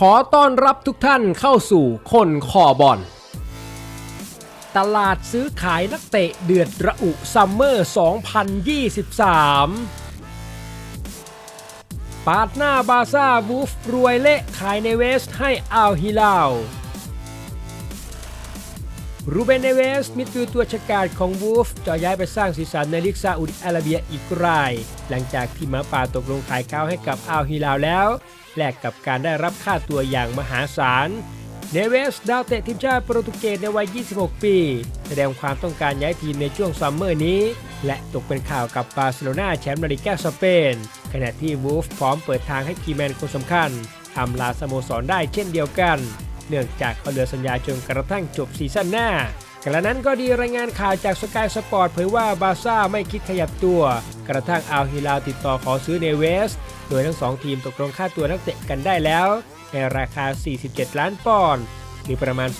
ขอต้อนรับทุกท่านเข้าสู่คนคอบอล ตลาดซื้อขายนักเตะเดือดระอุซัมเมอร์ 2023 ปาดหน้าบาซ่าวูฟรวยเละขายในเวสให้อัลฮิลาล รูเบนเนเวสมิดฟิลด์ตัวฉกาจของวูฟจะย้ายไปสร้างสีสันในลีกซาอุดิอาระเบียอีกราย หลังจากที่หมาป่าตกลงขายเขาให้กับอัลฮิลาลแล้ว แลกกับการได้รับค่าตัวอย่างมหาศาลเนเวสดาวเตะทีมชาติโปรตุเกสในวัย 26 ปี แสดงความต้องการย้ายทีมในช่วงซัมเมอร์นี้ และตกเป็นข่าวกับบาร์เซโลนาแชมป์ลาลิก้าสเปน ขณะที่วูฟพร้อมเปิดทางให้คีแมนคนสำคัญอำลาสโมสรได้เช่นเดียวกัน เนื่องจากเขาเหลือสัญญาจนกระทั่งจบซีซั่นหน้ากระนั้นก็ดีรายงานข่าวจากสกายสปอร์ตเผยว่าบาร์ซ่าไม่คิดขยับตัว กระทั่งอัลฮิลาติดต่อขอซื้อเนเวส โดยทั้งสองทีมตกลงค่าตัวนักเตะกันได้แล้ว ในราคา 47 ล้านปอนด์หรือประมาณ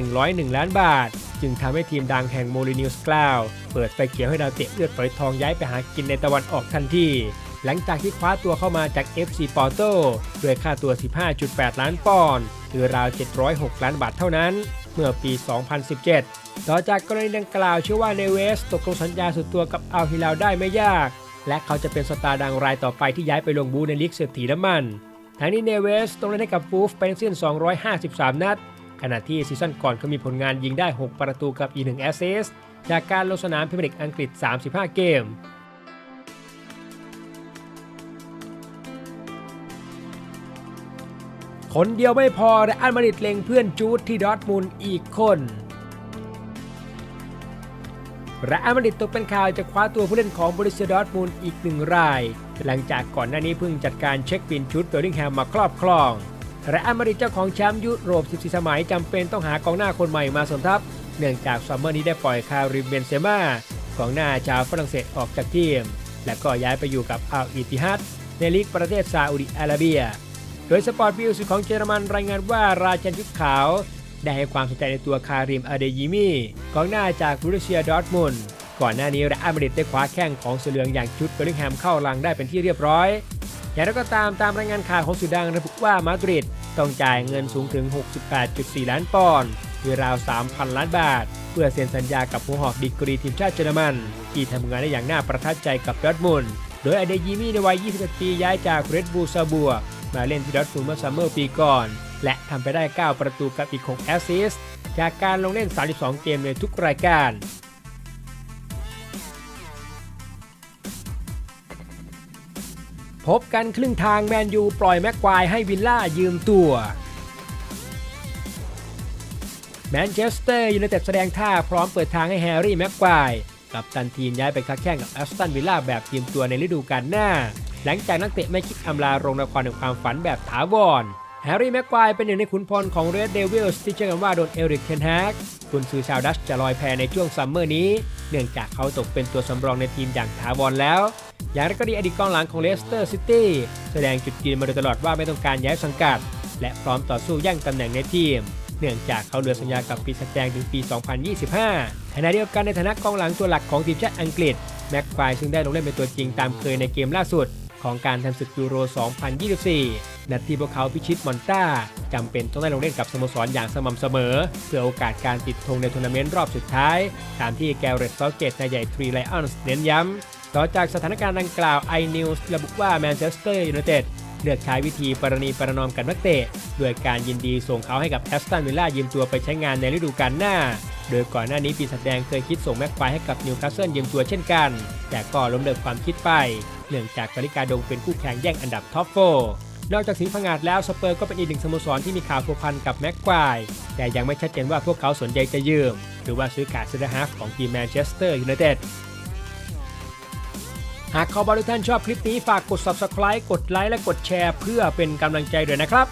2,101 ล้านบาท จึงทำให้ทีมดังแห่งโมลินิวส์กล่าว เปิดไฟเขียวให้ดาวเตะเลือดฝอยทองย้ายไปหากินในตะวันออกทันที หลังจากที่คว้าตัวเข้ามาจาก FC Porto ด้วยค่าตัว 15.8 ล้านปอนด์หรือราว 706 ล้านบาทเท่านั้น เมื่อปี 2017 ต่อจากกรณีดังกล่าวเชื่อว่าเนเวสตกลงสัญญาสุดตัวกับอัลฮิลาลได้ไม่ยาก และเขาจะเป็นสตาร์ดังรายต่อไปที่ย้ายไปลงบูในลีกเศรษฐีน้ำมันทั้งนี้เนเวสต้องเล่นให้กับฟูฟเป็นสิ้น 253 นัด ขณะที่ซีซั่นก่อนเขามีผลงานยิงได้ 6 ประตูกับอีก1แอสซิสจากการลงสนามพรีเมียร์ลีกอังกฤษ 35 เกม คนเดียวไม่พอและอัลมาริดเล็งเพื่อนจูดที่ดอทมุนด์อีกคนและอัลมาริดตกเป็นข่าวจะคว้าตัวผู้เล่นของบริเซียดอทมุนด์อีกหนึ่งราย หลังจากก่อนหน้านี้เพิ่งจัดการเช็คบินชุดเบลลิงแฮมมาครอบครองและอัลมาริดเจ้าของแชมป์ยุโรป 14 สมัยจำเป็นต้องหากองหน้าคนใหม่มาสมทับเนื่องจากซัมเมอร์นี้ได้ปล่อยคาริมเบนเซม่ากองหน้าชาวฝรั่งเศสออกจากทีม และก็ย้ายไปอยู่กับอัลอิติฮัดในลีกประเทศซาอุดิอาระเบีย โดยสปอร์ตบิลส์ของเยอรมันรายงานว่าราชันชุดขาว ได้ให้ความสนใจในตัวคาริมอาเดยิมีกองหน้าจากบรูเซียดอร์ทมุนก่อนหน้านี้เรอัลมริดได้คว้าแข้งของเสือเหลืองอย่างชุดเบลลิงแฮมเข้าลังได้เป็นที่เรียบร้อยอย่างไรก็ตามตามรายงานข่าวของสื่อดังระบุว่ามาดริดต้องจ่ายเงินสูงถึง 68.4 ล้านปอนด์หรือราว 3,000 ล้านบาท เพื่อเซ็นสัญญากับผู้หอกดีกรีทีมชาติเยอรมัน ที่ทำงานได้อย่างน่าประทับใจกับดอร์ทมุนโดยอเดยิมีในวัย 21 ปีย้ายจากเรดบูซาบัว มาเล่นที่ดอทมุนด์เมื่อซัมเมอร์ปีก่อน และทำไปได้ 9 ประตูกับอีก 6 แอสซิสต์จากการลงเล่น 32 เกมในทุกรายการพบกันครึ่งทางแมนยูปล่อยแม็กควายให้วิลล่ายืมตัวแมนเชสเตอร์ยูไนเต็ดแสดงท่าพร้อมเปิดทางให้แฮร์รี่แม็กควาย กับตันทีมย้ายไปค้าแข่งกับแอสตันวิลล่าแบบทีมตัวในฤดูกาลหน้า หลังจากนักเตะไม่คิดอำลาโรงละครในความฝันแบบถาวรแฮร์รี่แม็กควายเป็นหนึ่งในขุนพลของเรดเดวิลส์ที่เชื่อกันว่าโดนเอริกเทนฮากกุนซื้อชาวดัชจะลอยแพในช่วงซัมเมอร์นี้ เนื่องจากเขาตกเป็นตัวสำรองในทีมอย่างถาวรแล้ว อย่างไรก็ดีอดีตกองหลังของเลสเตอร์ซิตี้แสดงจุดยืนมาโดยตลอดว่าไม่ต้องการย้ายสังกัด และพร้อมต่อสู้แย่งตำแหน่งในทีม เนื่องจากเขาเหลือสัญญากับปีศาจแดงถึงปี 2025ขณะเดียวกันในฐานะกองหลังตัวหลักของทีมชาติอังกฤษแม็กควายซึ่งได้ลงเล่นเป็นตัวจริงตามเคยในเกมล่าสุด ของการทำศึกยูโร 2024นาทีพวกเขาพิชิตมอนต้าจำเป็นต้องได้ลงเล่นกับสโมสรอย่างสม่ำเสมอ เพื่อโอกาสการติดธงในทัวร์นาเมนต์รอบสุดท้าย ตามที่แกเรตซอลเกตนายใหญ่ทรีไลออนส์เน้นย้ำ ต่อจากสถานการณ์ดังกล่าว iNews ระบุว่าแมนเชสเตอร์ยูไนเต็ดเลือกใช้วิธีปรณีประนอมกับนักเตะ ด้วยการยินดีส่งเขาให้กับแอสตันวิลล่ายืมตัวไปใช้งานในฤดูกาลหน้า โดยก่อนหน้านี้ปีศาจแดงเคยคิดส่งแม็กควายให้กับนิวคาสเซิลยืมตัวเช่นกัน แต่ก็ล้มเลิกความคิดไป เนื่องจากกาลิกาดงเป็นคู่แข่งแย่งอันดับท็อปโฟนอกจากสิงห์ผงาดแล้วสเปอร์ก็เป็นอีกหนึ่งสโมสรที่มีข่าวพัวพันกับแม็กควาย แต่ยังไม่ชัดเจนว่าพวกเขาสนใจจะยืม หรือว่าซื้อขาดเซนเตอร์ฮาฟของทีมแมนเชสเตอร์ยูไนเต็ดหากขอบอลทุกท่านชอบคลิปนี้ฝากกด subscribe กดไลค์และกดแชร์ เพื่อเป็นกำลังใจด้วยนะครับ